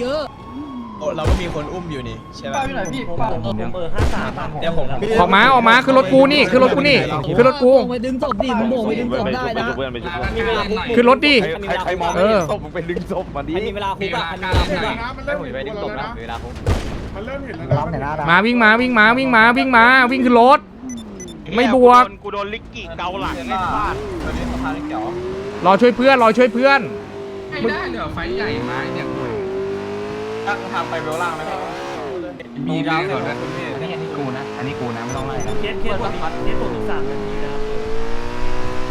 เยอะโอ้เราก็มีคนอุ้มอยู่นี่ใช่ป่ะพี่ไหนพี่ผมผมเบอร์ห้าสามเดี๋ยวผมออกมาออกมาขึ้นรถกูนี่ขึ้นรถกูนี่ขึ้นรถกูไปดึงศพดิมึงโบกไปดึงศพได้นะเพื่อนไปชุบเพื่อนมีเวลาคุกขึ้นรถดิใครใครมองไม่เห็นศพมึงไปดึงศพมาดิมีเวลาคุกอะมีเวลาคุกอะมันเริ่มเห็นไปดึงตกแล้วเวลาคุกมันเริ่มเห็นแล้วนะมาวิ่งมาวิ่งมาวิ่งมาวิ่งมาวิ่งขึ้นรถไม่บวกกูโดนลิกกี้เกาหลังไอ้ฟาดรอช่วยเพื่อนรอช่วยเพื่อนไม่ได้เลยไฟใหญ่มาเนี่ย ทางไปเวลล่างไหมมีดาวเสาร์นะอันนี้อันนี้กูนะ อันนี้กูนะไม่ต้องไล่นะเคสเคสผมเคสผมถึงสามนาทีนะครับ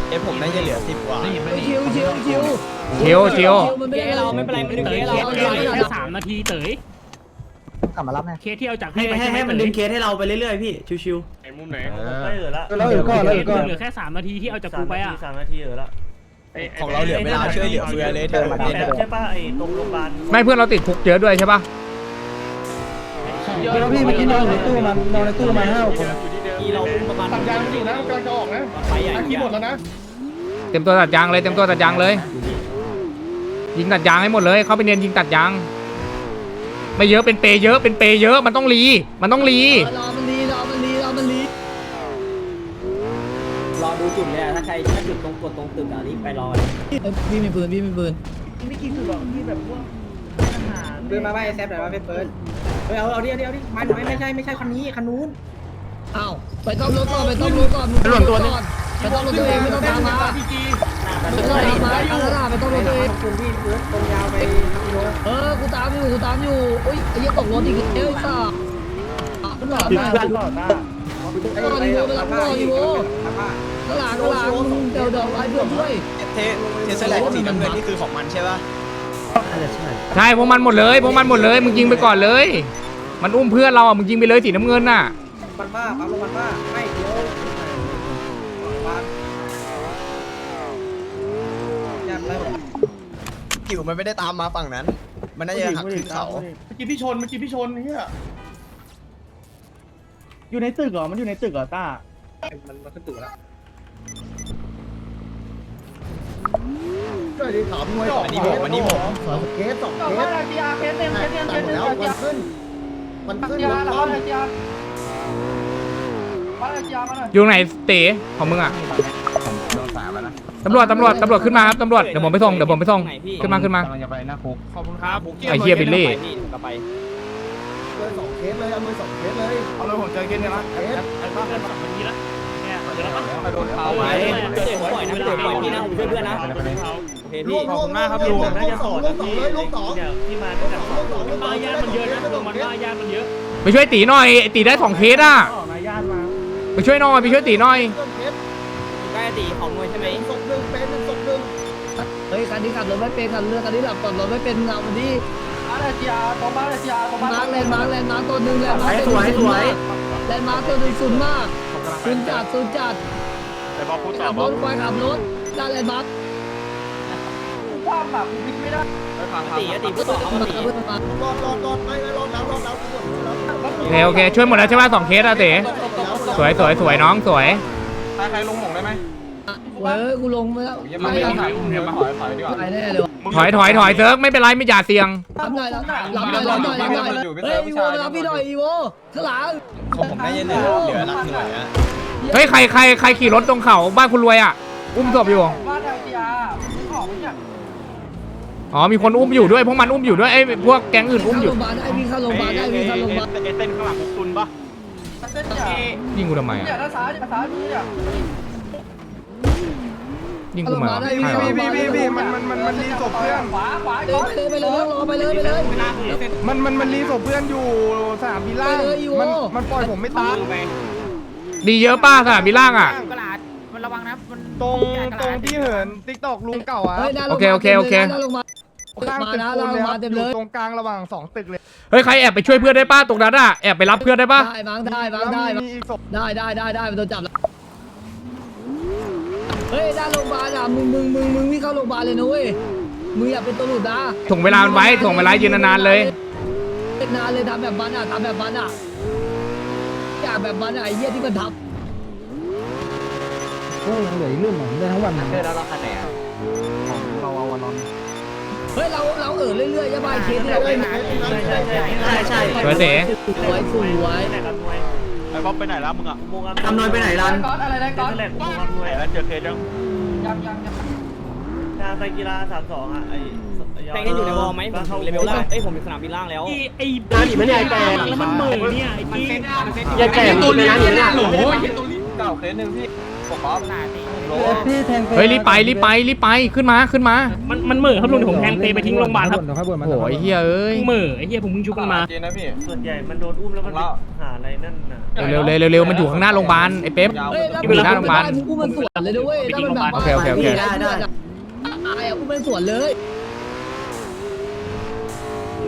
เอ้ผมน่าจะเหลือสิบกว่า ชิวชิวชิวเชียวเชียวมันไม่ได้เราไม่เป็นไรมันดึงเต๋เกยเราเคสเดียวแค่สามนาทีเต๋ยกลับมารับไงเคสที่เอาจากให้ให้ไปให้ใช่ไหมให้มันเต๋ดึยงเคสให้เราไปเรื่อยๆพี่ชิวไอ้มุมไหนๆได้เออละแล้วอยู่ก่อนแล้วอยู่ก่อนเหลือแค่สามนาทีที่เอาจากกูไปอะสามนาทีเออละ ของเราเหลือเวลาช่วยเหลือเฟือเลยเธอแป๊บใช่ป่ะไอ้ตรงโรงพยาบาลไม่เพื่อนเราติดคุกเยอะด้วยใช่ปะแล้วพี่เมื่อกี้นอนในตู้มันนอนในตู้มาห้าคนที่เราประมาณตัดยางอยู่นะกำลังจะออกนะไปใหญ่อาคีหมดแล้วนะเต็มตัวตัดยางเลยเต็มตัวตัดยางเลย ยิงตัดยางให้หมดเลย เข้าไปเนียนยิงตัดยาง ไม่เยอะเป็นเปย์เยอะเป็นเปย์เยอะมันต้องรีมันต้องรีรอมันรีรอมันรีรอมันรี รอดูจุดเลยถ้าใครถ้าจุ ดตรงกดตรงตึกอะรีบไปรอพี่มีปืนพี่มีปืนไม่กี่จุดหรอกที่แบบพวกอาหารปืนมาไว้แซฟหน่อยว่าไม่เปิดเฮ้ยเอาเอาดิเอาดิเอาดิไม่ไม่ไม่ใช่ไม่ใช่คันนี้คันนู้นอ้าวไปต้อมรถก่อนไปต้อมรถก่อนไปต้อมรถตัวนึงไปต้อมรถตัวเองไม่ต้องตามมาไม่ต้องตามมาข้างหน้าไปต้อมรถตัวเองคุณพี่รถตรงยาวไปกิโลเออกูตามอยู่กูตามอยู่อุ้ยไอ้ยี่ตกรถอีกแล้วไอ้สัสมันหลอดมาข้างหลังอยู่ข้างหลังอยู่ข้างหลังข้าง หลังมึงเดี๋ยวเดี๋ยวไอ้เพื่อนช่วยเทเทสแลกสีน้ำเงินนี่คือของมันใช่ปะใช่พวกมันหมดเลยพวกมันหมดเลยมึงยิงไปก่อนเลย มันอุ้มเพื่อนเราอะมึงยิงไปเลยสีน้ำเงินน่ะมันบ้าปั๊มลงมันบ้าไม่เดี๋ยวบ้านยับแล้วกิวมันไม่ได้ตามมาฝั่งนั้น มันน่าจะหักขึ้นเขาเมื่อกี้พี่ชนเมื่อกี้พี่ชนเฮียอยู่ในตึกเหรอ มันอยู่ในตึกเหรอต้า มันมันขึ้นตึกแล้ว ก็ดีถามมวยอันนี้ผมอันนี้ผม สองเคสสองเคสอาจีอาเคสเต็มเคสเต็มเคสเต็มแล้วมันขึ้นมันขึ้นรถต้อมอยู่ไหนเต๋ของมึงอะโดนสามแล้วนะตำรวจตำรวจตำรวจขึ้นมาครับตำรวจเดี๋ยวผมไปส่งเดี๋ยวผมไปส่งขึ้นมาขึ้นมา กำลังจะไปหน้าคุกขอบคุณครับไอ้เฮียบิลลี่ กลับไปเลยสองเคสเลยเอามือสองเคสเลยเอาเลยผมเจอเกนเนี่ยนะเคสไอ้บ้าเป็นสองนาทีละ เนี่ยเดี๋ยวเราไปโดนเขาเอาไว้พี่เต๋อปล่อยนะพี่เต๋อปล่อยพี่นะผมช่วยเพื่อนนะไปเลยไปเลยโอเคลูพี่กลูกมากครับลูกน่าจะสอนลูกสองเลยลูกสองเดี๋ยวพี่มาลูกกันสองลูกสองลูกสบ้าองญาติมันเยอะนะรวมมันบ้าญาติมันเยอะไปช่วยตีหน่อยไอ้ตีได้สองเคสอะออกมาญาติมาไปช่วยหน่อยไปช่วยตีหน่อยเคสใกล้ตีของมวยใช่ไหมศพหนึ่งเป็นหนึ่งศพหนึ่งเฮ้ยคันนี้ขับรถไม่เป็นคันเรือคันนี้หลับก่อนรถไม่เป็นเอามันดิบ้านอาจีอาตรงบ้านอาจีอาตรงบ้านมาร์คแลนด์มาร์คแลนด์มาร์คตัวหนึ่งแลนด์มาร์คตัวหนึ่งศูนย์มากแลนด์มาร์คตัวหนึ่งศูนย์มาก ศูนย์จัดศูนย์จัดไปบอกพูดต่อขับบรอกถไปขับรถด้านแลนด์มาร์คความแบบวิ่งไม่ได้ตีอาตีผู้ต่อเขามาตีเพื่อนมารอดรอดรอดไปรอดแล้วรอดแล้วทุกคนรอดแล้วโอเคโอเคช่วยหมดแล้วใช่ไหมสองเคสอะเต๋สวยสวยสวยน้องสวย ใครใครลงหมงได้ไหม เว้ยกูลงมาแล้วยังไม่ต้ถ่ายอุ้มเดี๋ยมาถอยถอยดีกว่าตายแน่เลยว่ะถอยถอยถอยเซิร์ฟไม่เป็นไรไม่อย่าเสี่ยง รับหน่อยรับหน่อยรับหน่อยรับหน่อยรับหน่อยเฮ้ยอีโวมารับพี่หน่อยอีโวข้างหลังของผมน่าจะเหลือเหลือหลักหน่วยอะเฮ้ยใครใครใครขี่รถตรงเขาบ้านคุณรวยอะ อุ้มศพอยู่ บ้านอาจีอาของเนี่ยอ๋อมีคนอุ้มอยู่ด้วยพวกมันอุ้มอยู่ด้วยไอ้พวกแก๊งอื่นอุ้มเข้าอยู่โรงพยาบาลได้วิ่เข้าโรงพยาบาลได้วิ่เข้าโรงพยาบาลไอ้เต้นข้างหลังคุกตุนปะเส้นเนี่ยยิงกูทำไมเนี่ยอะด้านซ้ายด้านซ้ายเนี่ย ยิงกูมาได้ใช่วิ่งเหรเข้าอโรงพยาบาลได้พี่มันมันมันมันรีศพเพื่อนขวาขวาไปเลยไปเลยรอไปเลยไปเลยมันมันมันรีศพเพื่อนอยู่สนามบินล่างไปเลยอีโวมันมันปล่อยผมไม่ตายดีเยอะป้าสนามบินล่างอะกระดาษมันระวังนะมันตรงตรงที่เหินติ๊กตอกลุงเก่าอะเฮ้ยหน้าโรงพโอยาบาลเคโอเคโอเคหน้าโรงพยาบาลข้างมาตึกนะปูเรานเลยคมารับเต็มอเลยู่ยตรงกลางระหว่างสองตึกเลยเฮ้ยใครแอบไปช่วยเพื่อนได้ป้าตรงนั้นอะแอบไปรับเพื่อนได้ป้าได้มั้งได้มั้แล้งวได้มีอีกศพได้ได้ได้ได้มันโดนจับแล้ว เฮ้ยหน้าโรงพยาบาลอะมึงมึงมึงมึงวิ่งเข้าโรงพยาบาลเลยนะเว้ยมึงอย่าเป็นตัวหลุดนะถ่วงเวลามันไว้ถ่วงเวลายืนนานๆเลย เป็นนานเลยทำแบบมันอะทำแบบมันอะอยากแบบมันอะไอ้เหี้ยที่มันทโอ้ยเหลืออีกเรื่องหนึ่งได้ทั้งวันเจอแล้วเราคะแนนของเราเอาวันนอนำเฮ้ยเราเราเออเรื่อยๆจะไปเคสที่เราไปหาใช่ใช่ใช่ใช่สวยเสสวยสวย ไหนกันมวยไอ้บ๊อบไปไหนแล้วมึงอะวงทำนวยไปไหนรันก้อนอะไรได้ก้อนแหลกวงอันมวยแล้วเจอเคสยังงานไปกีฬาสามสองอะไอ้แปลงกันอยู่ในวอลไหมผมถึงเลเวลล่างเอ้ยผมอยู่สนามบินล่างแล้ว ไอ้ไอ้บ้าดิมันใหญ่แต่แล้วมันเหม่อเนี่ยไอ้ที่ อย่าแก่ตัวนี้นะเนี่ยโอ้ยเก่าเคสหนึ่งพี่ผมบ๊อบโหลเฮ้ยรีบไปรีบไปรีบไปขึ้นมาขึ้นมามันมันเหม่อครับลุงเดี๋ยวผมแทงเตไปทิ้งโรงพยาบาลครับโอ้ยเฮียเอ้ยเหม่อไอ้เหี้ยผมเพิ่งชุบกันมา เจนนะพี่ ส่วนใหญ่มันโดนอุ้มแล้วมันหาอะไรนั่นน่ะเร็วเร็วเร็วเร็วมันอยู่ข้างหน้าโรงพยาบาลไอ้เป๊ปเฮ้ยถ้าอยู่หน้าโรงพยาบาลมึงกู้มันสวนเลยนะเว้ยถ้ามันแบบโอเคโอเคโอเคได้ได้ตายอะกู้มันสวนเลย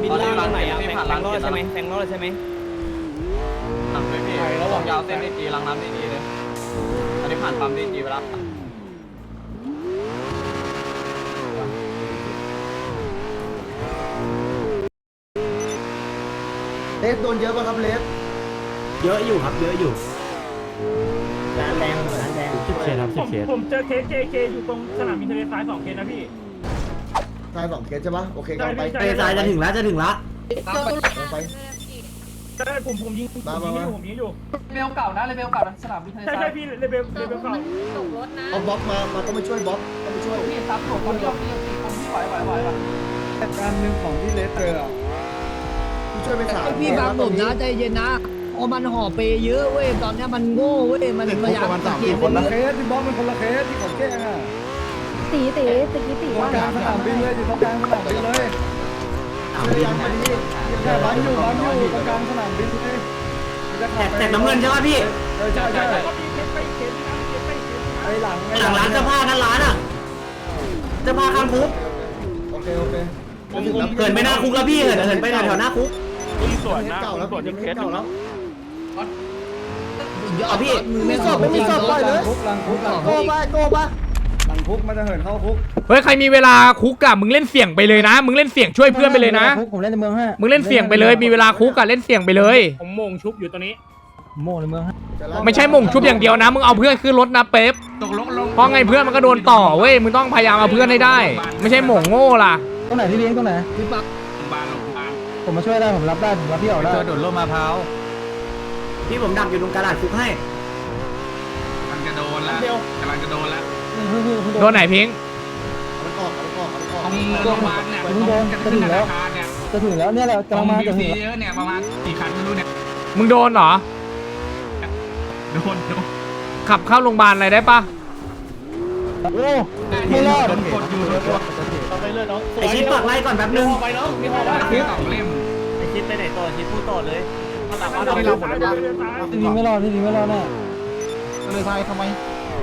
บินล่างตรงไหนอะแฟงแฟงรอดใช่ไหมแฟงรอดใช่ไหมตัดไปพี่ระหว่างยาวเส้นได้ดีรังน้ำได้ดีเลยอันนี้ ผ่านปั๊มได้ดีไปแล้วเลสโดนเยอะป่ะครับเลสเยอะอยู่ครับเยอะอยู่ร้านแดงร้านแดงผมผมเจอเคสเจเคอยู่ตรงสนามบินทะเลทรายสองเคสนะพี่ ทายสองเคสใช่ปะโอเคกำลังไปใช่เตะซ้ายจะถึงแล้วจะถึงแล้วตามไปกำลังไป ใช่ผมผมยิงผมมายิงมาอยู่ผมยิงอยู่เลเวลเก่านะเลเวลเก่านะสนามบินทะเลใช่ทราใช่ยพี่เลเวลเลเวลเก่าเอาบล็อกมา มาก็มาช่วยบล็อกก็มาช่วยพี่ซับตัวคนเดียวพี่ตีคนที่ไหวไหวไหวไหวการหนึ่งของที่เลสเจออะกูช่วยไปสามพี่ฟังผมนะใจเย็นนะพอมันห่อเปเยอะเว้ยตอนนี้มันโง่เว้ยมันพยายามเก็บคนละเคสที่บอสมันคนละเคสที่เขาแก้งอะตีตีตะกี้ตีตรงว่ากลางสนามบินเลยอยู่ตรงกลางสนามบินเลยช่วยยังมาดิ แค่บันอยู่บันอยู่ตรงกลางสนามบินเลยแต่น้ำเงินใช่ป่ะพี่เออใช่ใช่ก็มีเคสไปเคสที่นั่นเคสไปเคสที่นั่นไอ้หลังไอ้หลังร้านเสื้อผ้ากันร้านอะเสื้อผ้าข้างคุกโอเคโอเคเหินไปหน้าคุกแล้วพี่เหินเหินไปแถวหน้าคุกมีส่วนนะเก่าแล้วส่วนยัที่งเคไม่สเก่าแล้วยอดมึงมีไม่ศพไม่มีศพปล่อยเลย คุกหลังคุกหลังโก้คุกไปโก้ไป หลังคุกมันจะเหินเข้าคุกเฮ้ยใครมีเวลาคุกอะมึงเล่นเสี่ยงไปเลยนะ มึงเล่นเสี่ยงช่วยเพื่อนไปเลยนะผมเล่นในเมืองฮะมึงเล่นเสี่ยงไปเลย มีเวลาคุกอะเล่นเสี่ยงไปเลย ผมโมงชุบอยู่ตอนนี้ โม่ในเมืองฮะไม่ใช่หม่งชุบอย่างเดียวนะ มึงเอาเพื่อนขึ้นรถนะเป๊ปตกลงลงเพราะไงเพื่อนมันก็โดนต่อเว้ย มึงต้องพยายามเอาเพื่อนให้ได้ ไม่ใช่หม่งโง่ล่ะ ตรงไหนพี่เลี้ยงตรงไหนพี่ฟังบานลงบานผมมาช่วยได้ผมรับได้ผมรับพี่ออกได้เจอโดดร่มมะพร้าวพี่ผมดักอยู่ตรงกระดาษคุกให้มันจะโดนแล้วกำลังจะโดนแล้ว โดนไหนพิงค์มันออกมันออกมันออกตรงโรงพยาบาลเนี่ยตรงจะขึ้นธนาคารเนี่ยจะถึงแล้วเนี่ยแหละตรกำลังงมาบีจะถึซีงเยอะเนี่ยประมาณกี่คันไม่รู้เนี่ยมึงโดนเหรอ โดนโดนขับเข้าโรงพยาบาลอะไรได้ปะโอ้ไม่รอดโดนกดอยู่โดนกดไปเลยน้องไอชิดปักไล่ก่อนแป๊บนึงไปน้องมีหอสว่าองเล่มไอชิดไปไหนต่อชิดพูดต่อเลยเราไปซ้ายไปเลยซ้ายจริงไม่รอดจริงไม่รอดแน่เลยทายทำไม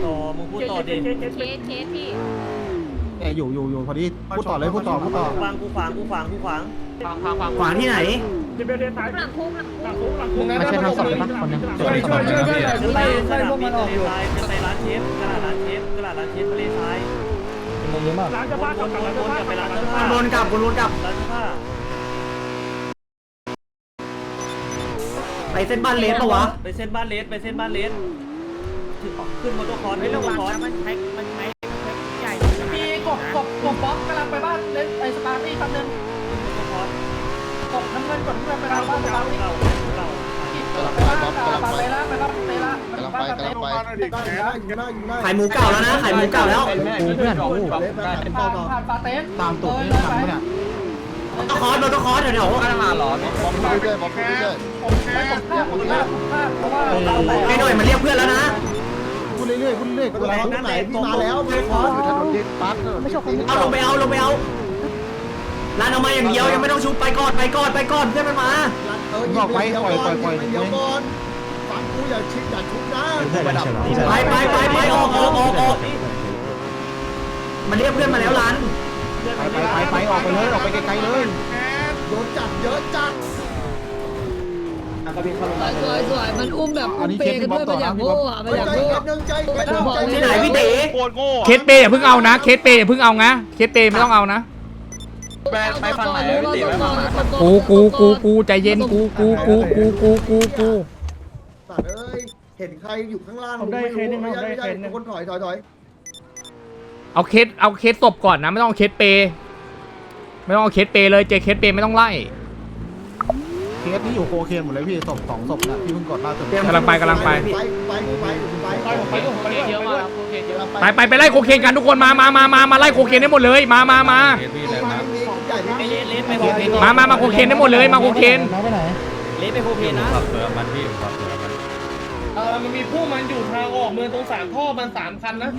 ต่อมึงพูดต่อดิเคสเคสเคสเคสพี่แกอยู่อยู่อยู่พอดีพูดต่อเลยพูดต่อพูดต่อขวางกูขวางกูขวางกูขวางฟังฟังฟังขวางที่ไหนจะไปเรียนซ้ายหลังคุกหลังหลังคุกคุกหลังคุกไม่ใช่ทำศพเลยปะคนนึงช่วยช่วยช่วยช่วยจะไปสนามบินทะเลทรายจะไปร้านเชฟกระดาษร้านเชฟกระดาษร้านเชฟทะเลทรายเป็นเยอะมากร้านเสื้อวผ้านกับวนร้านวเสื้อนผ้ากลับไปร้านร้านเสื้เสื้ออผ้าผ้าวนกลับวนกลับร้านเสื้อผ้าไปเส้นบ้านเลสปะวะไปเส้นบ้านเลสไปเส้นบ้านเลส ขึ้นมอเตอร์คอร์สขึ้นมอเตอร์คอร์สมันใช้มันใช้ใหญ่มีกบกบกบป๊อกกำลังไปบ้านเลสไปสปาร์ตี้แป๊บนึงกบน้ำเงินกดเพื่อนไปบ้านสปาร์ตี้เก่าเก่าไปบ้านปาเตล่าไปบ้านเตล่ากำลังไปกำลังไปอยู่ได้อยู่ได้อยู่ได้ขายหมูเก่าแล้วนะขายหมูเก่าแล้วกูเพื่อนกูเลสไปขายต่อต่อผ่านปาเต้ตามตุ่มนี่ทำปะเนี่ยมอเตอร์คอร์สมอเตอร์คอร์สเดี๋ยวเดี๋ยวไม่ได้มาหรอบอกพูดเรื่อยบอกพูดเรื่อยไอ้หน่อยมันเรียกเพื่อนแล้วนะ พูดเรื่อยพูดเรื่อยกูรอตรงไหนพี่มาแล้วพี่ขออยู่ถนนดินปั๊บเอาลงไปเอาลงไปเอาร้านเอามาอย่างเดียวยังไม่ต้องชุบไปก่อนไปก่อนไปก่อนเพื่อนมันมาบอกไปปล่อยปล่อยปล่อยเดี๋ยวก่อนฟังกูอย่าชิดอย่าชุบนะไปไปไปไปออกออกออกออกมันเรียกเพื่อนมาแล้วร้านไปไปไปไปออกไปเลยออกไปไกลๆเลยโดนจับเยอะจัด สวยสวยมันอุ้มแบบอุ้มเปกันด้วยมันอยากโง่อะมันใจอยากเย็โง่นนึงใจเย็นนึงใจที่ไหนพี่เต๋โคตรโง่เคสเปย์อย่าเพิ่งเอานะ เคสเปย์อย่าเพิ่งเอานะ เคสเปย์ไม่ต้องเอานะ ไปไปฟังไหนพี่ตีไปฟังไหนกูกูกูกูใจเย็นกูกูกูกูกูกูกูสัตว์เอ้ยเห็นใครอยู่ข้างล่างไม่รู้ไม่ใช่ไม่ใช่คนถอยถอยถอยเอาเคสเอาเคสศพก่อนนะ ไม่ต้องเอาเคสเปย์ไม่ต้องเอาเคสเปเลยเจอเคสเปไม่ต้องไล่ เคสนี้อยู่โคเคนหมดเลยพี่ศพสองศพนะที่เพิ่งกดล่าสุดกำลังไปกำลังไป ไปไปไปไปไปผมไปด้วยผมไปด้วยเยอะไปมาด้วยกโอเคเยอะไปไปไปไล่โคเคนกันทุกคนมามามามามาไล่โคเคนได้หมดเลยมามามามามามาโคเคนได้หมดเลยมาโคเคนเละไปโคเคนนะเออมันมีผู้มันอยู่ทางออกเมืองตรงสามท่อมันสามคันนะ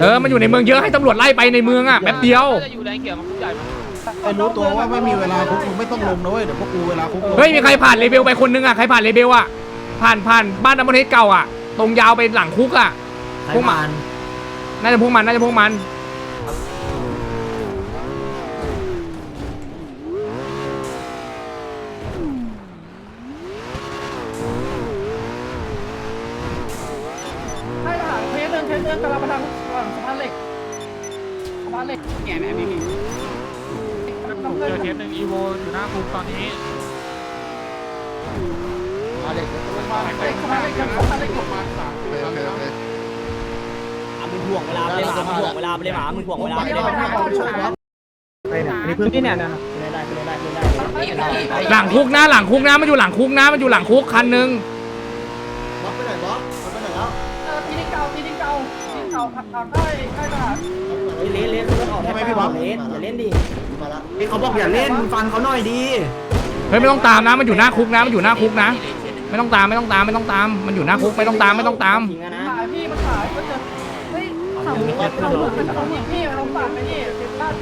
เออมันอยู่ในเมืองเยอะให้ตำรวจไล่ไปในเมืองอะแป๊บเดียวจะอยู่แรงเกี่ยวมันใหญ่มาก ไอ้รู้ตัวว่าไม่มีเวลาคุกมึงไม่ต้องลงนะเว้ยเดี๋ยวพวกกูเวลาคุกลงเฮ้ยมีใครผ่านเลเบลไปคนนึงอะใครผ่านเลเบลอะผ่านผ่านบ้านน้ำมันเทศเก่าอะ ตรงยาวไปหลังคุกอะพวกมันน่าจะพวกมันน่าจะพวกมันให้ทหารเคสเดินเคสเดินกำลังไปทางฝั่งสะพานเหล็กสะพานเหล็กแง่แม่ไม่มีน้ำ เจอเคสหนึ่งอีโวอยู่หน้าคุกตอนนี้สะพาเหล็กสะพาเหล็กสะพานเหล็กมึงห่วงเวลาไปเลยหมามึงห่วงเวลาไปเลยหมามึงห่วงเวลาไปเลยหมานี่พื้นที่เนี่ยนะหลังคุกนะหลังคุกนะมันอยู่หลังคุกนะมันอยู่หลังคุกคันนึงบล็อกไปไหนบล็อกมันไปไหนแล้วตีดิ้งเก่าตีดิ้งเก่าตีดิ้เก่าขับขับได้ได้ทหารเล่นเล่นเล่นออกได้ไหมพี่บ๊อบเล่นอย่าเล่นดิ มาละเขาบอกอย่าเล่นฟังเขาหน่อยดีเฮ้ยไม่ต้องตามนะ มันอยู่หน้าคุกนะ มันอยู่หน้าคุกนะ ไม่ต้องตามไม่ต้องตามไม่ต้องตาม มันอยู่หน้าคุกไม่ต้องตามไม่ต้องตาม จริงนะขายพี่มันขายก็จะเฮ้ยเขาเขาหลุดเป็นของพี่เราฝากไปนี่เก็บบ้าน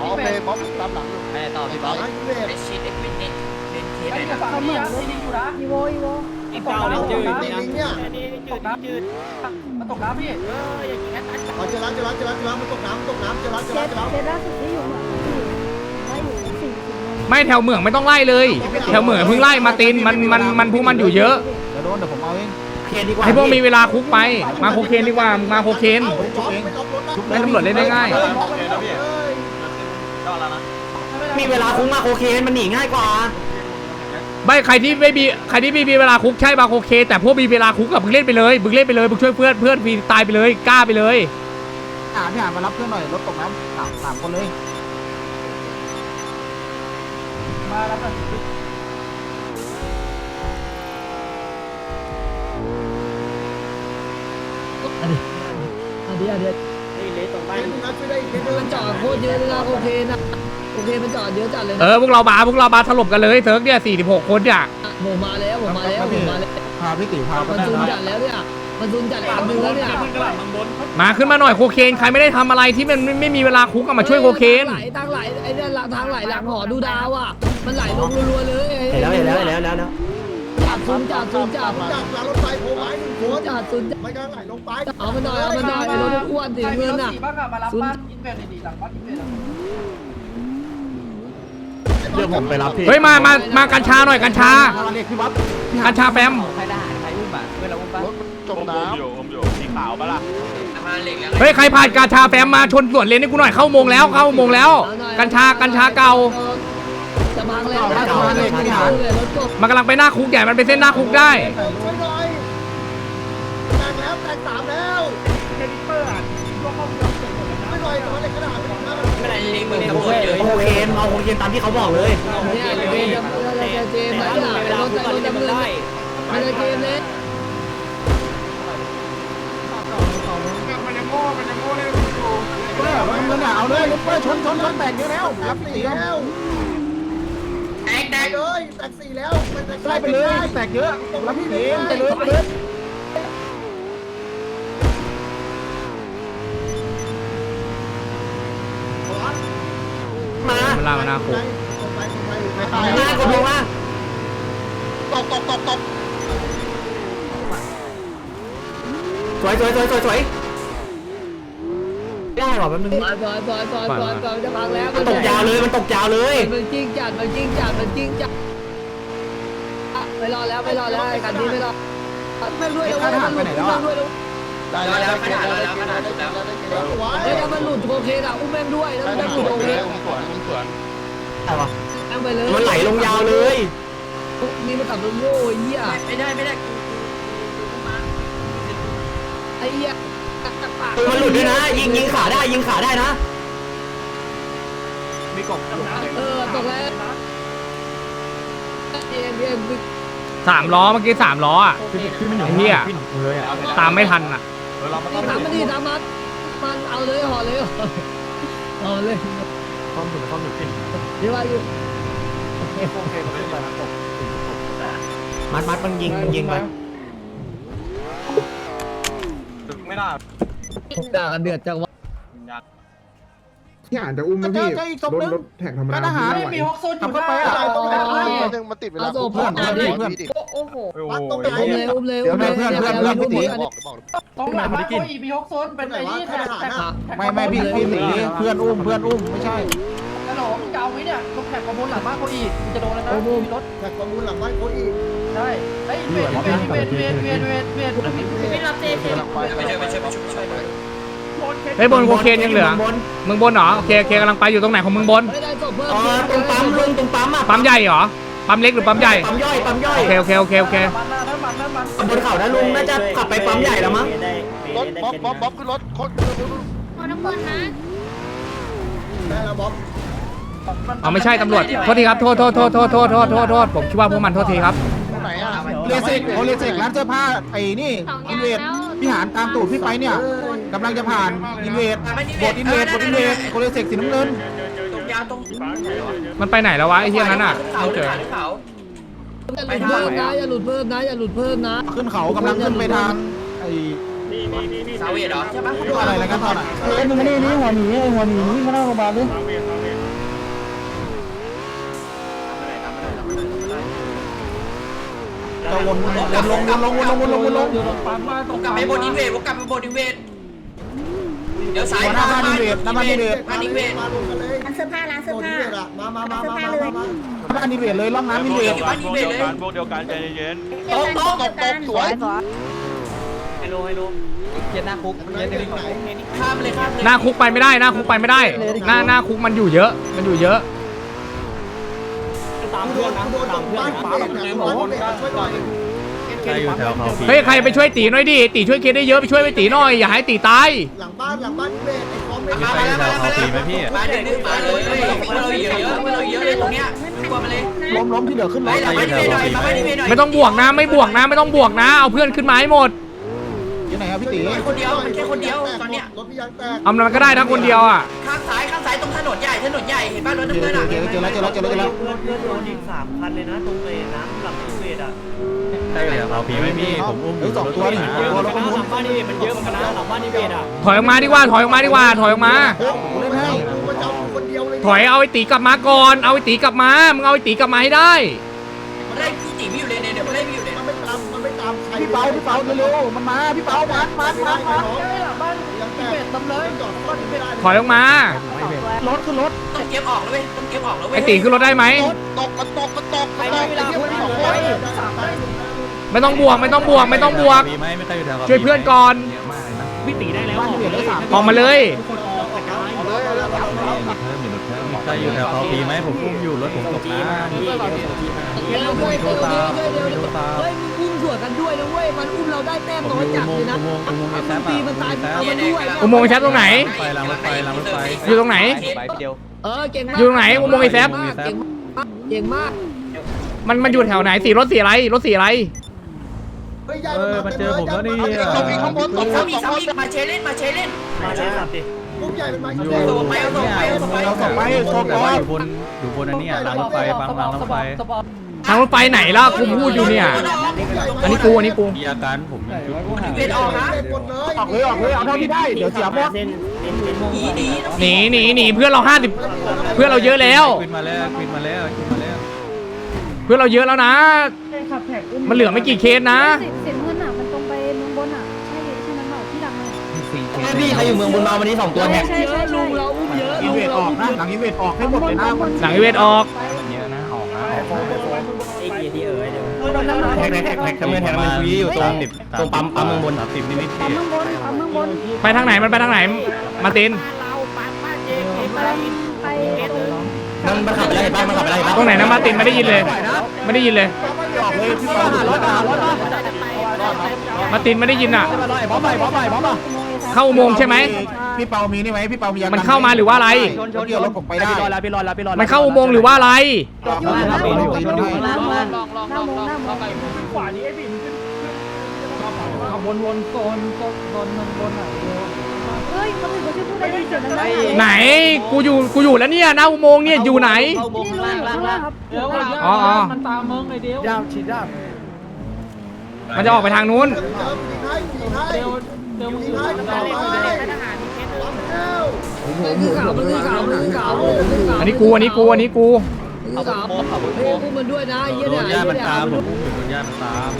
อ๋อไปบล็อกตามหลังไปต่อพี่บ๊อบไอ้เวทไอชีตเอ็กวินเน็ตเล่นเคสไอ้ไหนเก็บนะฝากพี่นะตีดิ้งอยู่นะ อีโวอีโว อีกเก้าเลยจืดนี่ลิงเนี่ยตกน้ำมาตกน้ำพี่อ๋อเจอแล้วเจอแล้วเจอแล้วเจอแล้วมันตกน้ำตกน้ำเจอแล้วเจอเซแล้วตเจอแล้วเซตล่าสุดที่อยู่เหมือนสี่ไล่อยู่สี่สิบไม่แถวเหมืองไม่ต้องไล่เลย แถวเหมืองเพิ่งไล่มาตินมันมันมันพวกมันอยู่เยอะเดี๋ยวโดนเดี๋ยวผมเอาเองเคนดีกว่าให้พวกมีเวลาคุกไปมาโคเคนดีกว่ามาโคเคนเอาผมเองให้ตำรวจเล่นได้ง่ายโอเคนะพี่ก็แล้วนะมีเวลาคุ้งมาโคเคนมันหนีง่ายกว่า ไม่ใครที่ไม่มีใครที่ไม่มีเวลาคุกใช่มาโคเคนแต่พวกมีเวลาคุกกับมึงเล่นไปเลยมึงเล่นไปเลยมึงช่วยเพื่อนเพื่อนฟรีตายไปเลยกล้าไปเลยอ่าพี่อ่านมารับเพื่อนหน่อยรถตกน้ำสามสามคนเลย มาแล้วกันอันนี้อันนี้เฮ้ยเละตรงบ้านมันจอดโคตรเยอะเลยนะโอเคนะ โอเคมันจอดเยอะจัดเลยเอนะอพวกเรามาพวกเรามาถล่มกันเลยเซิร์กเนี่ย46 คนเนี่ยผมมาแล้วผมมาแล้วผมมาแล้วพาพี่ติ๋วพาไปมันซุนจัดแล้วเนี่ยมันซุนจัดอันหนึ่งแล้วเนี่ยมันกระหล่ำมันบนมาขึ้นมาหน่อยโคเคนใครไม่ได้ทำอะไรที่มันไม่ไม่มีเวลาคุกก็มาช่วยโคเคนไหลทางไหลไอ้เนี่ยทางไหลหลังหอดูดาวอะมันไหลลงรัวๆเลยเห็นแล้วเห็นแล้วเห็นแล้วแล้วแล้วจัดซุนจัดซุนจัดจากหลังรถไฟโผล่ไม้หนึ่งคนจัดซุนจัดไม่กล้าไหลลงไปเอามาหน่อยเอามาหน่อยไอ้รถอ้วนสีเงินอะบ้างอะมารับบ้านอินเวสดีหลังบ้านอินเวส เดี๋ยวผมไปรับพี่เฮ้ยมามามากัญชาหน่อยกัญชา เรียกพี่วัดกัญชาแฟมใครทหารใครอุ้มอะเวลาอุ้มปะจมน้ำเฮ้ยใครผ่านกัญชาแฟมมาชนสวนเลนให้กูหน่อยเข้าอุโมงค์แล้วเข้าอุโมงค์แล้ว กัญชากัญชาเก่า จะพังแล้วพังเลยเลยรถกบมันกำลังไปหน้าคุกใหญ่มันไปเส้นหน้าคุกได้ ช่วยหน่อยแตกแล้วแตกสามแล้วเครดิเตอร์อะพวกเขาเมืองเสร็จหมดแล้วนะไม่หน่อยแต่ว่าเด็ นะไม่เป็นตำรวจเยอะโคเคนเอาโคเคนตามที่เขาบอกเลยเนี่ยเกมจะเกมไหนถ้ามึงอะมีเวลาคุ้มจะกันรถเล่นจะมึงเงินได้มันจะเกมเลยมันยังโง่มันยังโง่เลยเออมันเอาเลยรถไฟชนชนชนแตกเยอะแล้วรับสี่แล้วแตกแตกเลยแตกสี่แล้วมันแตกล่ไปเลยแตกเยอะรับพี่เองไปเลยไปเลยมามันล่ามาหน้าคุกหน้ากดลงมาตกตกตกตกสวยสวยสวยสวยสวยได้หรอแป๊บนึงปล่อยปล่อยปล่อยปล่อยปล่อยปล่อยจะพังแล้วมันตกยาวเลย มันตกยาวเลย มันจริงจัดมันจริงจัดมันจริงจัดไม่รอแล้วไม่รอแล้วกันนี้ไม่รอไม่ด้วไม่ด้ว ได้แล้วขนาดแล้วขนาดแล้วเฮ้ยถ้ามันหลุดโอเคอะอุ้มแม่งด้วยถ้ามันหลุดโอเคใช่ปะแม่งไปเลยมันไหลลงยาวเลยนี่มันกลับลงโง่ไอ้เหี้ยไม่ได้ไม่ได้ไอ้เหี้ยตัวมันหลุดด้วยนะ ยิงยิงขาได้ยิงขาได้นะมีกบเออตกแล้วเอ็มเอ็มสามล้อเมื่อกี้สามล้ออะไอ้เหี้ยตามไม่ทันอะ เออเราก็ต้องตามมันดีตามมันมันเอาเลยห่อเลยห่อเลยซ่อมถึงซ่อมถึงขึ้นเดี๋ยวว่าอยู่มัดมัดมันยิงมันยิงไปไม่ได้ด่ากันเดือดจังวะ พี่อ่านจะอุ้มพี่เจอเจออีรนถรถแท็กธรรมดาทหารไม่มีฮอกโซนอยู่ได้าไปต้องไต้องเรื่องมันติดเวลาโอ้โหต้องไปอุ้มเลยอุ้มเลยอุ้มเลยเพื่อนเพื่อนเพื่อนพี่ตีต้องหลังว่าอีมีฮอกโซนเป็นไอ้นี่แท็กไม่ไม่พี่พี่ตีเพื่อนอุ้มเพื่อนอุ้มไม่ใช่กระหลงจะเอาไว้เนี่ยรถแท็กประมูลหลังบ้านเขาอีกจะโดนแล้วนะมีรถแท็กประมูลหลังบ้านเขาอีกใช่ไอ้เวทเวทเวทเวทเวทเวทเวทไม่รับเจเจไปช่วยไปช่วยไปช่วยไปช่วย เฮ้ยบนโคเคนยังเหลือมึงบนเหรอโอเคโอเคกำลังไปอยู่ตรงไหนของมึงบนไม่ได้ศพเพิ่มตรงปั๊มลุงตรงปั๊มอะปั๊มใหญ่เหรอ ปั๊มเล็กหรือปั๊มใหญ่ ปั๊มย่อยปั๊มย่อยโอเคโอเคโอเคโอเคมันนะน้ำมันน้ำมันบนเขานะลุงน่าจะขับไปปั๊มใหญ่แล้วมั้งรถบ๊อบบ๊อบบ๊อบขึ้นรถคนขอน้ำเงินนะได้แล้วบ๊อบเอาไม่ใช่ตำรวจ โทษทีครับ โทษโทษโทษโทษโทษโทษโทษโทษผมคิดว่าพวกมันโทษทีครับ ไหนอะเลสิกโอเลสิกร้านเสื้อผ้าไอ้นี่สองอิยานงเวดแล้วพี่หานตามตูดพี่ไปเนี่ย กำลังจะผ่านอินเวดบทอินเวดบทอินเวดโอเลสิกสีน้ำเงินมันไปไหนแล้ววะไอ้เหี้ยนั้นอะไม่เจออย่าหลุดเพิ่มนะอย่าหลุดเพิ่มนะอย่าหลุดเพิ่มนะ ขึ้นเขากำลังขึ้นไปทางไอ้นี่นี่นี่นี่ซาเวียเหรอใช่ปะอะไรอะไรกันตอนอะเอ้ยมึงนี่นี่หัวหนีหัวหนีนี่มาหน้าโรงพยาบาลเลยซาเวียซาเวียจะวนวนลงวนลงวนลงวนลงวนลงผมกลับไปบนอินเวดผมกลับไปบนอินเวด เดี๋ยวสายหน้าบ้านอินเวดหน้าบ้านอินเวดบ้านอินเวดร้านเสื้อผ้าร้านเสื้อผ้า มามาร้านมาเสื้อมาผ้าเลยบ้านอินเวดเลยล่องน้ำอินเวดบ้านอินเวดเลยพวกเดียวกันใจเย็นเดียวกันเดียวกันสวยไฮโลไฮโลเย็นหน้าคุกเย็นข้ามเลยข้ามเลยหน้าคุกไปไม่ได้หน้าคุกไปไม่ได้ หน้าหน้าคุกมันอยู่เยอะ มันอยู่เยอะตามเพื่อนนะตามเพื่อนฟ้า แบบนี้บอกว่าช่วยหน่อยเฮ้ยใครไปช่วยตีหน่อยดิตีช่วยเคสได้เยอะไปช่วยไปตีหน่อยอย่าให้ตีตายหลังบ้านหลังบ้านอินเวดไอ้คอมไม่มาแล้วมาแล้วมาแล้วมาเดี๋ยวนึงมาเลยเราเยอะเยอะเราเยอะเลยตรงเนี้ยกลัวมาเลยล้มล้มที่เหลือขึ้นไปรถหลังบ้านอินเวดหน่อยมาบ้านอินเวดหน่อยไม่ต้องบวกนะไม่บวกนะไม่ต้องบวกนะเอาเพื่อนขึ้นมาให้หมดอยู่ไหนครับพี่ตีคนเดียวมันแค่คนเดียวตอนเนี้ยรถพี่ยังแตกเอามันก็ได้นะคนเดียวอะข้างซ้ายข้างซ้ายตรงถนนใหญ่ถนนใหญ่เห็นป่ะรถเจน้ำอเงินอะเจอเจอแล้วเจอแล้วเจอแล้วเจอแล้วเพื่อนโดนอีกสามพันเลยนะตรงเลยน้ำหลังเวทอะ ใช่เหรอเขาผีไม่มีผมอุ้มเฮ้ยสองตัวนี่ตัวแล้วก็มุนบ้านนี่มันเยอะเหมือนกันนะหลังบ้านนี่เวทอะถอยออกมาดีกว่าถอยออกมาดีกว่าถอยออกมากูเล่นให้กูมาจับคนเดียวเลยถอยเอาไอ้ตีกลับมาก่อนเอาไอ้ตีกลับมามึงเอาไอ้ตีกลับมาให้ได้ มันไล่พี่ตีพี่อยู่เลยเนี่ยเดี๋ยวมันไล่พี่อยู่เลยมันไม่ตามมันไม่ตามพี่เปาพี่เปาเร็วๆมันมาพี่เปามันมันมันมันใช่หลังบ้านยังแตเวกทตำเลยจอดบ้านไม่ได้ถอยออกมา รถขึ้นรถต้องเก็บออกแล้วเว้ยต้องเก็บออกแล้วเว้ไอ้ยตีขึ้นรถได้ไหมตกมันตกมันตกมันตกไอ้เหี้ยมันสองคนไม่ต้องบวกไม่ต้องบวกไม่ต้องบวกผีไหมไม่เคยอยู่แถวช่วยเพื่อนก่อน เยอะมากเลยนะพี่ตีได้แล้วบ้านที่เหลือได้สามออกมาเลยเลยแล้วเพิ่มอยู่เพิ่มมีใครอยู่แถวเขาผีไหมผมอุ้มอยู่รถผมตกน้เดี๋ยวด้วยเดี๋ยวด้วยเดี๋ยวด้วยเฮ้ยมึงอุ้มสวนกันด้วยนะเว้ยมันอุ้มเราได้แต้มำผมน้อยอยู่จัดอุโมเลงยค์นะอุโมงค์อุโมงค์ในแซมึฟงตีมันตายเอามันด้วยอุโมงค์แชทตรงไหน ไฟรางรถไฟรางรถไฟ อยู่ตรงไหนเออเก่งมากอยู่ตรงไหนอุโมงค์ไอ้แซฟ เก่งมากเก่งมากมันมันอยู่แถวไหนสีรถสีอะไรรถสีอะไร เออมันเจอผมแล้วนี่ตกอีกข้างบนตกซ้ำอีกซ้ำอีกมาเชเล่นมาเชเล่น มาเชสับดิลูกใหญ่เป็นไม้อยู่ใหญ่ส่งไปเอาส่งไปเอาส่งไป เอาส่งไปส่งไป แต่ว่าอยู่บนอยู่บนอันเนี้ยรางรถไฟบางรางรถไฟสปอร์ตทางรถไฟไหนล่ะกูพูดอยู่เนี่ย อันนี้กูอันนี้กูมีอาการผมเป็นชุดเวทออกนะออกเลยออกเลยเอาเท่าที่ได้เดี๋ยวเสียหมดเส้นเส้นเป็นหนีหนีหนีหนีหนีเพื่อนเราห้าสิบเพื่อนเราเยอะแล้ว ขึ้นมาแล้วขึ้นมาแล้วขึ้นมาแล้วเพื่อนเราเยอะแล้วนะมันเหลือไม่กี่เคสนะเสียงเงินอะมันตรงไปเมืองบนอะ ใช่ใช่นั้นเปล่าที่ดังเลยพี่ใครอยู่เมืองบนมาวันนี้สองตัวแท็กใช่เยใช่อะลุใช่งเราอุ้มเยอะอินลุงเวดเราออกอุ้มนะเยอะหลังอินเวดออกให้หมดเลยนะหลังอีเวนต์ออก เยอะนะออกนะออกไอ้เกียร์ที่เอ๋ยเดี๋ยวแท็กแท็กแท็กทำเงินแท็กมันฟรีอยู่ตรงตรงปั๊มปั๊มเมืองบนสามสิบนิดปั๊มเมืองบนปั๊มเมืองบนไปทางไหนมันไปทางไหน มาร์ติน ไปไปตรง มันมัขับไปได้หนปมันขับไปได้หนปตรงไหนนะมาตินไม่ได้ยินเลย ไม่ได้ยินเลย มาตินไม่ได้ยินอะ เข้าอุโมงใช่ไหม พี่เปามีนี่ไหมพี่เปามีมันเข้ามาหรือว่าอะไร ชนเดียวรถผมไปได้พี่รอดแล้วพี่รอดแล้วพี่รอดมันเข้าอุโมงค์หรือว่าอะไร วนวนโซนโซนมันวนอะ คนอื่นเขาช่วยพูดได้ด้วยเดี๋ยวนั้นไหนกูอยู่กูอยู่แล้วเนี่ยหน้าอุโมงค์เนี่ยอยู่ไหนนี่เลยอยู่ข้างล่างครับเดี๋ยวอ๋ออ๋อ มันตามเมึงไอเดียว ยามฉีดยามมันจะออกไปทางนู้น เดี๋ยวเดี๋ยวมึงอยู่ตรงไหนผมผมันมคือผมขาวมันคือขาวมันคือขาวอันนี้กูอันนี้กูอันนี้กูมันคือาวเฮ้ยพวกมันด้วยนะไอ้เหี้ยเนี่ยไอ้เหี้ยเนี่ยโดนย่ามันตาม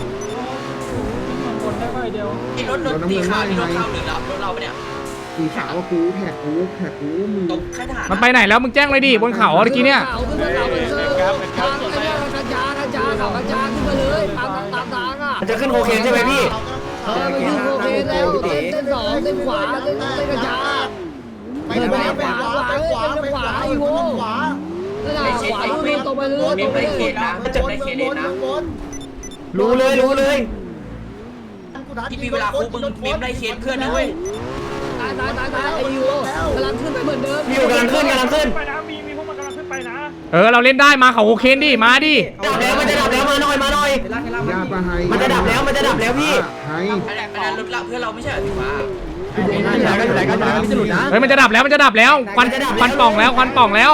บนได้ก็ไอเดียว รถรถสีขาวนี่รถเข้าหรือรับรถเราปะเนี่ย สีขาวกูแท็กกูแท็กกูมึงมันไปไหนแล้วมึงแจ้งเลยดิบนเขาเมื่อกี้เนี่ยขาวขึ้นมาขาวมันคือทางไอ้เนี่ยกระจากระจาขาวกระจาขึ้นมาเลยตามตามทางอะจะขึ้นโคเคนใช่ไหมพี่เออมันคือโอเคแล้วเส้นเส้นสองเส้นขวาเส้นเส้นกระจาไปไหนขวาขวาขวาขวาไอ้โว้นั่นน่ะขวาลื่นตรงไปเรื่อยตรงไปเรื่อยจะไม่เคเดนนะรู้เลยรู้เลยที่มีเวลาคุกมึงเมมได้เคสเพื่อนนะเว้ย ตายตายตายตายไอยูกำลังขึ้นไปเหมือนเดิมพี่อยู่กำลังขึ้นกำลังขึ้นไปนะมีมีพวกมันกำลังขึ้นไปนะเออเราเล่นได้มาเขาโอเคนดิมาดิดับแล้วมันจะดับแล้วมาหน่อยมาหน่อยยาปะไฮมันจะดับแล้วมันจะดับแล้วพี่ไฮไปไหนไปไหนรถละเพื่อนเราไม่ใช่ถือว่าอยู่ไหนกันอยู่ไหนกันจะหลุดนะเฮ้ยมันจะดับแล้วมันจะดับแล้วควันควันป่องแล้วควันป่องแล้ว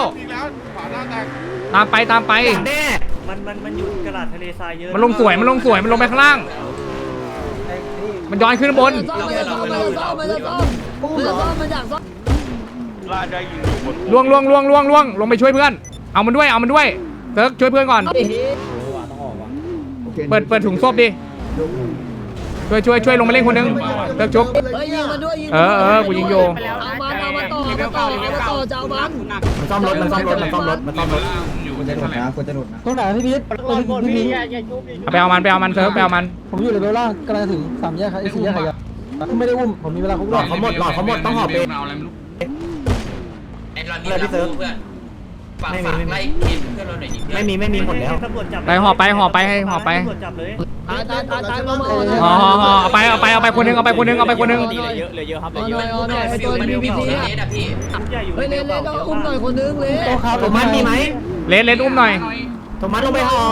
ตามไปตามไปแน่มันมันมันอยู่กระดาษทะเลทรายเยอะมันลงสวยมันลงสวยมันลงไปข้างล่าง มันย้อนขึ้นบน ซ่อมมันจะซ่อมันจากซ่อมลาได้ยิงอยู่บนล่วงล่วงล่วงล่วงล่วงลงไปช่วยเพื่อน เอามันด้วยเอามันด้วยเติร์กช่วยเพื่อนก่อนเปิดเปิดถุงศพดิช่วยช่วยช่วยลงมาเล่นคนนึงเติร์กชุบ เฮ้ยยิงมันด้วยยิงเออเออกูยิงอยู่ เอามาเอามาต่อเอามาต่อเอามาต่อจะเอามันมันซ่อมรถมันซ่อมรถมันซ่อมรถมันซ่อมรถควรจะหนุนนะควรจะหนุนนะตรงไหนพี่พีทพี่พีทเอาไปเอามันไปเอามันเติร์กไปเอามันผมอยู่เลเวลล่างกำลังถึงสามแยกครับไอ้สี่แยกครับ ไม่ได้อุ้มผมมีเวลาคุกหรลออบดเขาหมดหลอดเขาหมดต้องหอบไปไอ้เรานี่เราเพื่อนฝากฝากไล่เคสเพื่อนเราหน่อยดิไม่มีไม่มีหมดแล้วตำรวจจับไปห่อไปห่อไปให้ห่อไปตำรวจจับเลยตายตายตายตายมามาห่อห่อห่อเอาไปเอาไปเอาไปคนนึงเอาไปคนนึงเอาไปคนนึงเยอะเลยเยอะครับเอาหน่อยเอาหน่อยไอ้ตัวมันนี้มีมีเคทีสอะอะพี่ทุกอย่างอยู่เฮ้ยเล่นเล่นเอาอุ้มหน่อยคนนึงเลยโตครับโทมัสมีไหมเลนเลนอุ้มหน่อยโทมัสลงไปห่อ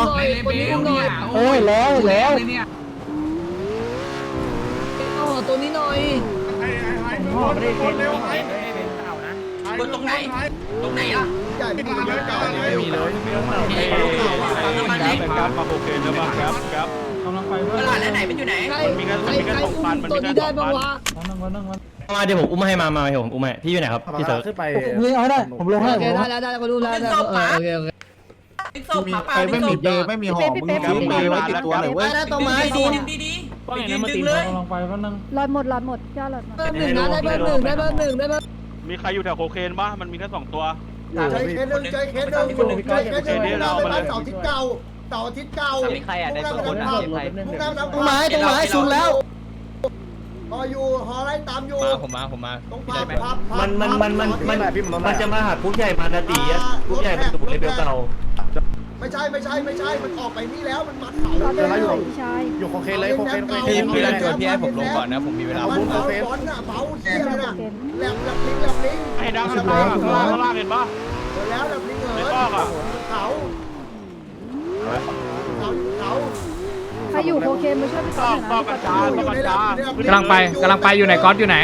คนนี้อุ้มหน่อยโอ้ยแล้วแล้วเอา ตัวนี้หน่อยบนตรงไหนตรงไหนอะไม่มีเลยเป็นการปรับโอเคแล้วป่ะครับครับกำลังไปตลาดแล้วไหนมันอยู่ไหนใครใครใครอุ้มตัวนี้ได้บ้างวะนั่งวันนั่งวันมาเดี๋ยวผมอุ้มให้มา มาเดี๋ยวผมอุ้มให้พี่อยู่ไหนครับพี่เซิร์ฟผมเลี้ยงเอาให้ได้ผมลงให้โอผเคมได้ได้ได้ก็รู้แล้วโอเคโอเคติ๊กโซ่ผาป่าไม่มีเบอร์ไม่มีห่อมึงซื้อเบอร์ไว้ติดตัวหน่อยเว้ยได้ต้นไม้ดีดู ดีดีดีป้องยืเนี่ยนมาดึตีงเลยกำลังไปก็นั่งหลอดหมดหลอดหมดจ้าหลอดหมดเบอร์หนึ่งนะได้เบอร์หนึ่งได้เบอร์หนึ่งได้เบอร์มีใครอยู่แถวโคเคนป่ะมันมีแค่สองตัว ใจเคสหนึ่งใจเคสหนึ่งคนหนึ่งใจเคสหนึ่งเราไปบ้านเสาทิศเก่าเสาทิศเก่ามีใครอะได้ตัวคนอะใครมุ่งหน้าทางต้นไม้ต้นไม้สูงแล้วฮออยู่ฮอไล่ตามอยู่มาผมมาผมมาตรงพับพับมันมันมันมันมันมันจะมาหาคุกใหญ่มานาตีอะคุกใหญ่มันตุกเลเวลเก่า ไม่ใช่ไม่ใช่ไม่ใช่ มันออกไปนี่แล้ว มันมาเขาหลอดเดินหน่อยพี่ชายอยู่โคเคนเลยโคเคนโคเคนพี่พี่รันจวนพี่ให้ผมลงก่อนนะผมมีเวลาบอลบอลบอลน่ะเบาเที่ยเลยน่ะแหลมแหลมลิงแหลมลิงให้ดังข้างล่างข้างล่างข้างล่างเห็นป่ะเดี๋ยวแล้วแหลมลิงเหรอไม่บอกอะเขาเขาเขาใครอยู่โคเคนมาช่วยพี่ซก๊ออฟกหซน่ออกยกันะญชาซอกกัญชากำลังไปกำลังไปอยู่ไหนก๊อตอยู่ไหน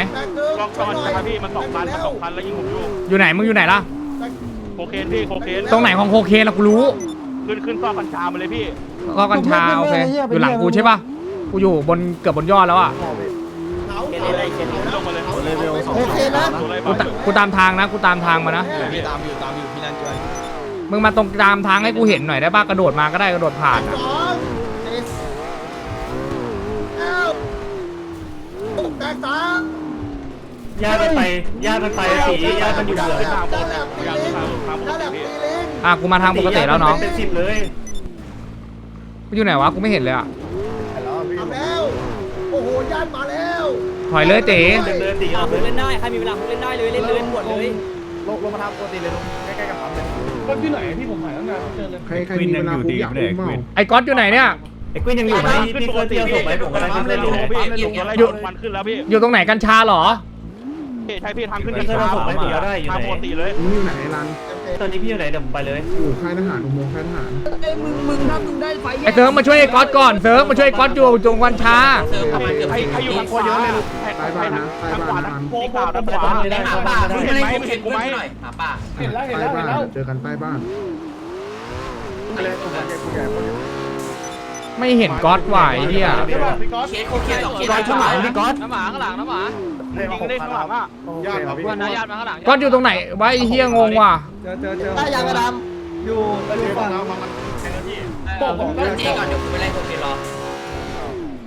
ซอกซอกกัญชาพี่มันสองพันมันสองพันแล้วยิงผมอยู่อยู่ไหนมึงอยู่ไหนล่ะโคเคนพี่โคเคนตรงไหนของโคเคนล่ะกูรู้ ขึ้นขึ้นซอกกัญชามาเลยพี่ก็กัญชาโอเคอยู่หลังกูใช่ป่ะกูอยู่บนเกือบบนยอดแล้วอะเขาลงมาเลยโอเคนะตัวอะไรกูบ้างตากูตามทางนะกูตามทางมานะพี่ตามอยู่ตามอยู่พี่รันจวนมึงมาตรงตามทางให้กูเห็นหน่อยได้ป่ะกระโดดมาก็ได้กระโดดผ่านสอะองเจ็ดเอ้าแตกสามญาติมันไปญาติมันไปสีญาติมันอยู่เหลือทางบนอ่ อะกูมาทางปกติแล้วเนาะเป็นสิบเลยกูอยู่ไหนวะกูไม่เห็นเลยอะทำแล้ว โอ้โหญาติมาแล้วถอยเลยเต๋เดินเดินตีเอาเลยเล่นได้ใครมีเวลาเล่นได้เลยเล่นเลยหมดเลยลงลงมาทำปกติเลยลงใกล้ๆกับปั๊มเลยก็ที่ไหนพี่ผมหายตั้งนานเจอเลยใครใครมีเวลาคุกอยากอุ้มเมาไอ้ก๊อตอยู่ไหนเนี่ยไอ้กุ้ยยังอยู่ไหมพี่เฟิร์สเดียวส่งไปผมก็ได้ปั๊มเฟิเลร์ยสลุเดียวงพี่ลุงอะไรมันขึ้นแล้วพี่อยู่ตรงไหนกัญชาเหรอใช่พี่ทางขึ้นกันช้าปกติได้ทางปกติเลยมึงอยู่ไหนรัน ตอนนี้พี่อยู่ไหนเดี๋ยวผมไปเลย อยู่ค่ายทหารอุโมงค์ค่ายทหารไอ้มึงมึงถ้ามึงได้ไฟแยไอ้กเซิร์ฟมาช่วยไอ้ก๊อตก่อนเซิร์ฟมาช่วยไอ้ก๊อตอยู่ตรงวันช้าใครใครอยู่ทางขวาเยอะเลยใต้บ้านนะใต้ทางขบ้าวนทางนะโค้งขวาทางขวาได้หาป่าเห็นไหมเห็นกูไหมเห็นแล้วเห็นใต้แล้วเห็บ้านนแล้วเจอกันใต้บ้านไม่เห็นก๊อตว่ะไอ้เหี้ยพี่ก๊อตเคสโคเคสสองเคสข้างหลังพี่ก๊อตน้ำหมาข้างหลังน้ำหมายิงได้ข้างหลังอะญาติครับพี่วันนายญาติมาข้างหลังก๊อตอยู่ตรงไหนวะไอ้เหี้ยงงว่ะ เจอเจอเจอได้ยางกระดอยู่อยู่ฝั่งปกผมเล่นเจก่อนเดี๋ยวกูไปไล่โคเคสรอ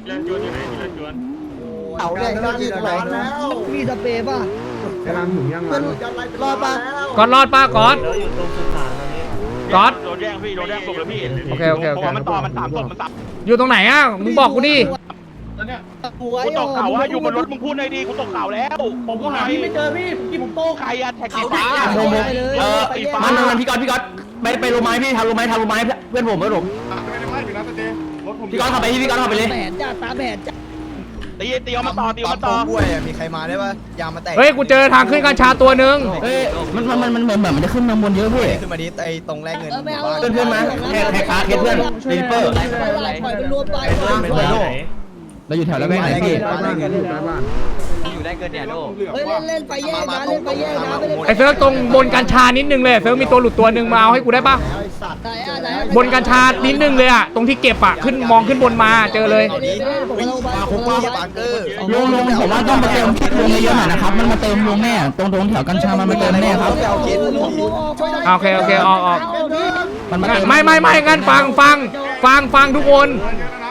เล่นจวนอยู่ไหนเล่นจวนำเอาได้ก็ยิงร้อนแล้วมีสเปรย์ป่ะไอ้รันถึงยังรันรอดป่ะก๊อตรอดป้าก๊อตแล้วอยู่ตรงสุสานตอนนี้ก๊อตโดนแย่งพี่โดนแย่งศพเลยพี่โอเคโอเคโอเคผมว่ามันต่อมันสามศพมันสับอยู่ตรงไหนอะมึงบอกกูดิ กูไอ้กูตกข่าวว่าอยู่บนรถมึงพูดหน่อยดีกูตกข่าวแล้วผมก็หาพี่ไม่เจอพี่พี่ผมโต้ใครอะแท็กเขาสีไหนฟ้าอะโมโมเออสีฟ้ามันมันพี่ก๊อตพี่ก๊อตไปไปโรไม้พี่ทำโรไม้ทำโรไม้เพื่อนผมเพื่อนผมพี่ก๊อตขับไปพี่ก๊อตขับไปเลยแผนจ้าตาแผนจ้าตีตีเอามาต่อตีเอามาต่อมีใครมาได้ปะยามาแตกเฮ้ยกูเจอทางขึ้นกัญชาตัวหนึ่งเฮ้ยมันมันมันเหมือนเหมือนมันจะขึ้นมาบนเยอะพี่ขึ้นมาดิไอ้ตรงแรกเงินเออไม่เอาเพื่อนเพื่อนมาแขกแขกขาเคสเพื่อนรีเปอร์ปล่อยปล่อยไปรวมไป เราอยู่แถวแล้วแม่ไหนพี่ใต้บ้านอยู่ใต้บ้านอยู่ได้เกินเนี่ยโดเฮ้ยเล่นเล่นไฟแยกนะเล่นไฟแยกนะไม่เล่นไอ้เซิร์ฟตรงบนกัญชานิดนึงเลยเซิร์ฟมีตัวหลุดตัวหนึ่งมาเอาให้กูได้ปะไหนอะไหนอะบนกัญชานิดนึงเลยอะตรงที่เก็บอะขึ้นมองขึ้นบนมาเจอเลยลุงลุงผมว่าต้องมาเติมลุงเยอะๆหน่อยนะครับมันมาเติมลุงแน่ตรงตรงแถวกัญชามันมาเติมแน่ครับโอเคโอเคออกออก มันมาเติไม่ไม่ไม่งั้นฟังฟังฟังฟังทุกคน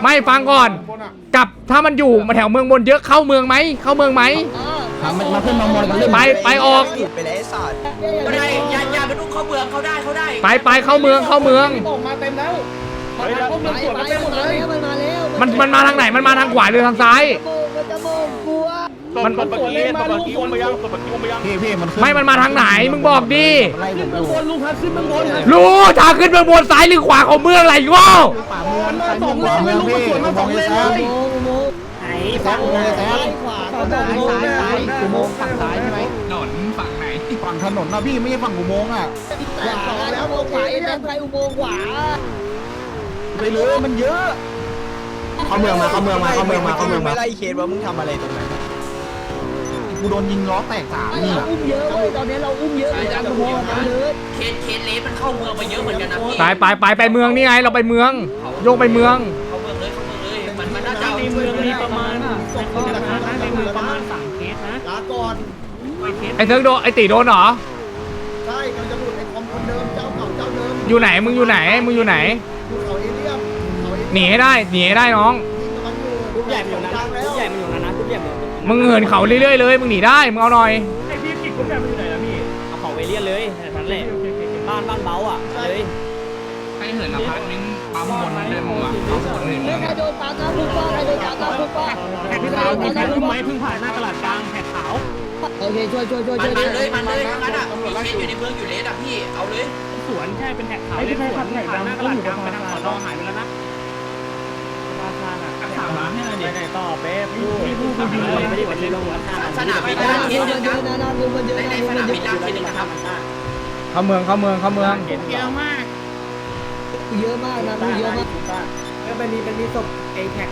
ไม่ฟังก่อนกลับถ้ามันอยู่มาแถวเมืองบนเยอะเข้าเมืองไหมเข้าเมืองไหมครับมันมาขึ้นมามอนกันเรื่อยไปไปออก ไปเลยไอ้สัตว์ได้อย่าอย่าไปดุ้งเข้าเมืองเขาได้เขาได้ไปไปเข้าเมืองเข้าเมืองตกมาเต็มแล้วเฮ้ยแล้วไปไปมันมาแล้วมันมาแล้วมันมันมาทางไหนมันมาทางขวาหรือทางซ้าย โลัวศพศพเมื่อกี้ศพเมื่อกี้อุ้มไปยังศพเมื่อกี้อุ้มไปยังพี่พี่มันขึ้นไม่มันมาทางไหนมึงบอกดิไล่ผมอยู่บนลุงครับขึ้นเมืองบนครับรู้ทางขึ้นเมืองบนซ้ายหรือขวาของเมืองอะไรวะมันมาสองเลนไม่รู้มันสวนมาสองเลนเลยโมงโมงไหนซ้ายขวาก็ได้ซ้ายซ้ายอุโมงค์ฝั่งซ้ายใช่ไหมหนนฝั่งไหนฝั่งถนนนะพี่ไม่ใช่ฝั่งอุโมงค์อะขวาแล้วโมงขวาไอ้แบงค์ไปอุโมงค์ขวาไปเลยมันเยอะเข้าเมืองมาเข้าเมืองมาเข้าเมืองมาเข้าเมืองมาไม่ไล่เคสว่ามึงทำอะไรตรงนั้น กูโดนยิงล้อแตกสามไอ้นี่เราอุ้มเยอะเว้ยตอนนี้เราอุ้มเยอะเลยนะโมงมาเลยเคสเคสเลสมันเข้าเมืองมาเยอะเหมือนกันนะพี่ไปไปไปไปเมืองนี่ไงเราไปเมือง โยกไปเมืองเข้าเมืองเลยเข้าเมืองเลยมันมันน่าจะในเมืองมีประมาณสองคนนะในเมืองประมาณสามเคสนะลาก่อนไอ้เซิร์ฟโดนไอ้ตีโดนเหรอใช่กำลังจะหลุดไอ้คอมคนเดิมเจ้าเก่าเจ้าเดิมอยู่ไหนมึงอยู่ไหนมึงอยู่ไหนดูเขาเอเลี่ยมเขาเอเลี่ยมหนีให้ได้หนีให้ได้น้องยิงมันอยู่ทุกใหญ่มันอยู่นั้นทุกใหญ่มันอยู่นั้นนะทุกใหญ่ มันมึงเหินเขาเรื่อยๆเลย มึงหนีได้ มึงเอาหน่อย ไอพี่กิจกุ๊กแกมันอยู่ไหนล่ะพี่เอาของเวเลียนเลยนั่นแหละบ้านบ้านเบาอะเลย ให้เหินอพาร์ตเมนต์ปั๊มบนเลยมึงอะเอาคนอื่นเฮ้ยใครโดนปาดน้ำพุป้าใครโดนปาดน้ำพุป้าแขกขาวมีใครรู้ไหมเพิ่งผ่านหน้าตลาดกลางแขกขาว โอเคช่วยช่วยช่วยมันช่วยมันเลยมันเลยทั้งนั้นอะมีเคสอยู่ในเมืองอยู่เลสอะพี่ เอาเลย สวนแค่เป็นแขกขาวเล่นสวนผ่านหน้าตลาดกลางไปทางสอนอหายไปแล้วนะ สามล้านให้หน่อยไหนต่อเป๊ะพี่พี่ผู้ผู้ยืนไม่ได้ไปเล่นหัวสนามบินน้ล่างเคสหนึ่งนะอะนะน้ำมันในในสนามบินอะล่างเคสหนึ่งนะครับเข้าเมืองเข้าเมืองเข้าเมืองเยอะมากเยอะมากนะเยอะมากก็มันมีมันมีศพไอแท็ก